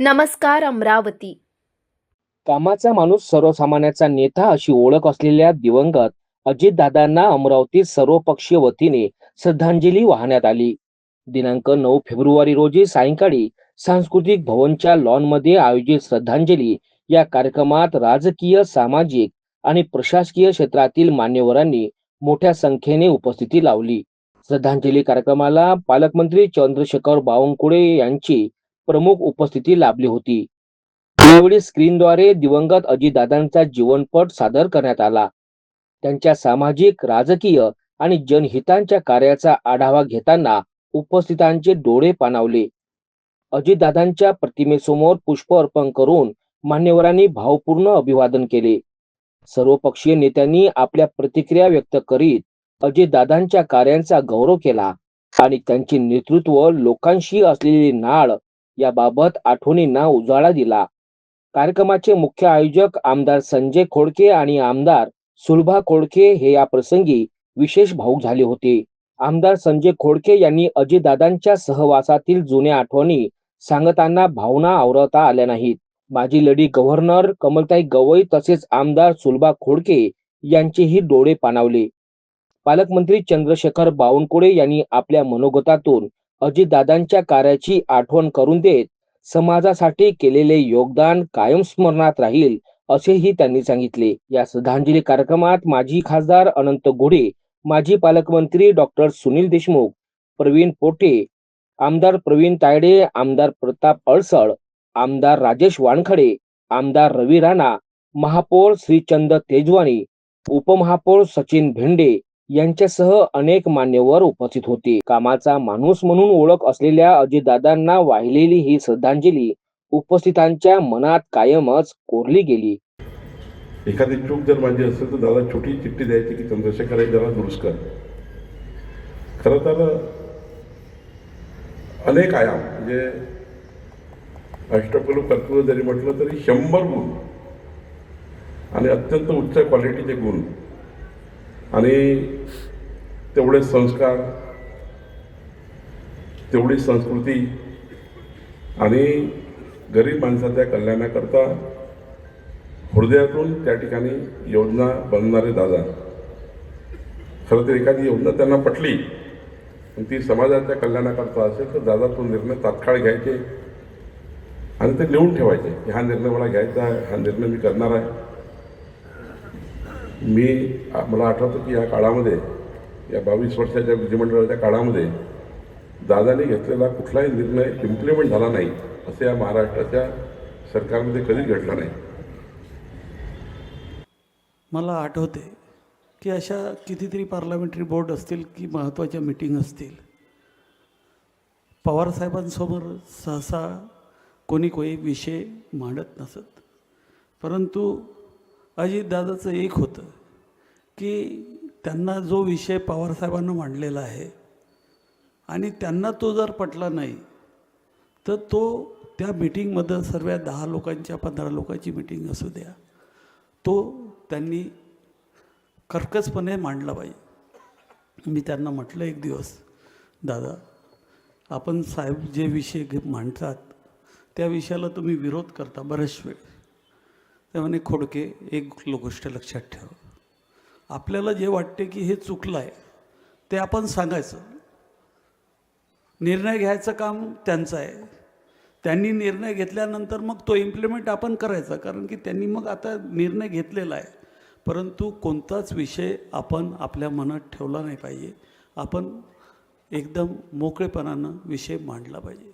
नमस्कार अमरावती. कामाचा माणूस सर्वसामान्याचा नेता अशी ओळख असलेल्या दिवंगत अजितदादांना अमरावतीत सर्वपक्षीय वतीने श्रद्धांजली वाहण्यात आली. दिनांक नऊ फेब्रुवारी रोजी सायंकाळी सांस्कृतिक भवनच्या लॉनमध्ये आयोजित श्रद्धांजली या कार्यक्रमात राजकीय सामाजिक आणि प्रशासकीय क्षेत्रातील मान्यवरांनी मोठ्या संख्येने उपस्थिती लावली. श्रद्धांजली कार्यक्रमाला पालकमंत्री चंद्रशेखर बावनकुळे यांची प्रमुख उपस्थिती लाभली होती. यावेळी स्क्रीनद्वारे दिवंगत अजितदादांचा जीवनपट सादर करण्यात आला. त्यांच्या सामाजिक राजकीय आणि जनहितांच्या कार्याचा आढावा घेताना उपस्थितांचे डोळे पाणावले. अजितदादांच्या प्रतिमेसमोर पुष्प अर्पण करून मान्यवरांनी भावपूर्ण अभिवादन केले. सर्वपक्षीय नेत्यांनी आपल्या प्रतिक्रिया व्यक्त करीत अजितदादांच्या कार्यांचा गौरव केला आणि त्यांचे नेतृत्व लोकांशी असलेली नाळ याबाबत आठवणींना उजाळा दिला. कार्यक्रमाचे मुख्य आयोजक आमदार संजय खोडके आणि आमदार सुलभा खोडके हे या प्रसंगी विशेष भाऊक झाले होते. आमदार संजय खोडके यांनी अजितदादांच्या सहवासातील जुन्या आठवणी सांगताना भावना आवरता आल्या नाहीत. माजी लढी गव्हर्नर कमलताई गवई तसेच आमदार सुलभा खोडके यांचेही डोळे पाणावले. पालकमंत्री चंद्रशेखर बावनकुळे यांनी आपल्या मनोगतातून अजितदादांच्या कार्याची आठवण करून देत समाजासाठी केलेले योगदान कायम स्मरणात राहील असेही त्यांनी सांगितले. या श्रद्धांजली कार्यक्रमात माजी खासदार अनंत घोडे माजी पालकमंत्री डॉक्टर सुनील देशमुख प्रवीण पोटे आमदार प्रवीण तायडे आमदार प्रताप अळसळ आमदार राजेश वानखडे आमदार रवी राणा महापौर श्रीचंद तेजवानी उपमहापौर सचिन भेंडे यांच्यासह अनेक मान्यवर उपस्थित होते. कामाचा माणूस म्हणून ओळख असलेल्या अजितदादांना वाहिलेली ही श्रद्धांजली उपस्थितांच्या मनात कायमच कोरली गेली. एखादी चूक जर माझी असेल तर दादा छोटी चिठ्ठी द्यायची की चंद्रशेखर जरा दुरुस्त कर खरं तर अनेक आयाम म्हणजे अष्टपलू कर्तृत्व जरी म्हटलं तरी शंभर गुण आणि अत्यंत उच्च क्वालिटीचे गुण आणि तेवढे संस्कार तेवढी संस्कृती आणि गरीब माणसाच्या कल्याणाकरता हृदयातून त्या ठिकाणी योजना बनणारे दादा. खरं तर एखादी योजना त्यांना पटली आणि ती समाजाच्या कल्याणाकरता असेल तर दादा तो निर्णय तात्काळ घ्यायचे आणि ते लिहून ठेवायचे की हा निर्णय मला घ्यायचा आहे हा निर्णय मी करणार आहे. मी मला आठवतं की या काळामध्ये या बावीस वर्षाच्या विधिमंडळाच्या काळामध्ये दादाने घेतलेला कुठलाही निर्णय इम्प्लिमेंट झाला नाही असं या महाराष्ट्राच्या सरकारमध्ये कधीच घडलं नाही. मला आठवते की अशा कितीतरी पार्लमेंटरी बोर्ड असतील की महत्त्वाच्या मिटिंग असतील. पवारसाहेबांसमोर सहसा कोणी कोणी विषय मांडत नसत. परंतु अजितदादाचं एक होतं की त्यांना जो विषय पवारसाहेबांना मांडलेला आहे आणि त्यांना तो जर पटला नाही तर तो त्या मिटिंगमध्ये सर्व दहा लोकांच्या पंधरा लोकांची मिटिंग असू द्या तो त्यांनी कर्कसपणे मांडला पाहिजे. मी त्यांना म्हटलं एक दिवस दादा आपण साहेब जे विषय मांडतात त्या विषयाला तुम्ही विरोध करता बरेच वेळ. त्यामुळे खोडके एक गोष्ट लक्षात ठेव. आपल्याला जे वाटते की हे चुकलं आहे ते आपण सांगायचं. निर्णय घ्यायचं काम त्यांचं आहे. त्यांनी निर्णय घेतल्यानंतर मग तो इम्प्लिमेंट आपण करायचा कारण की त्यांनी मग आता निर्णय घेतलेला आहे. परंतु कोणताच विषय आपण आपल्या मनात ठेवला नाही पाहिजे. आपण एकदम मोकळेपणानं विषय मांडला पाहिजे.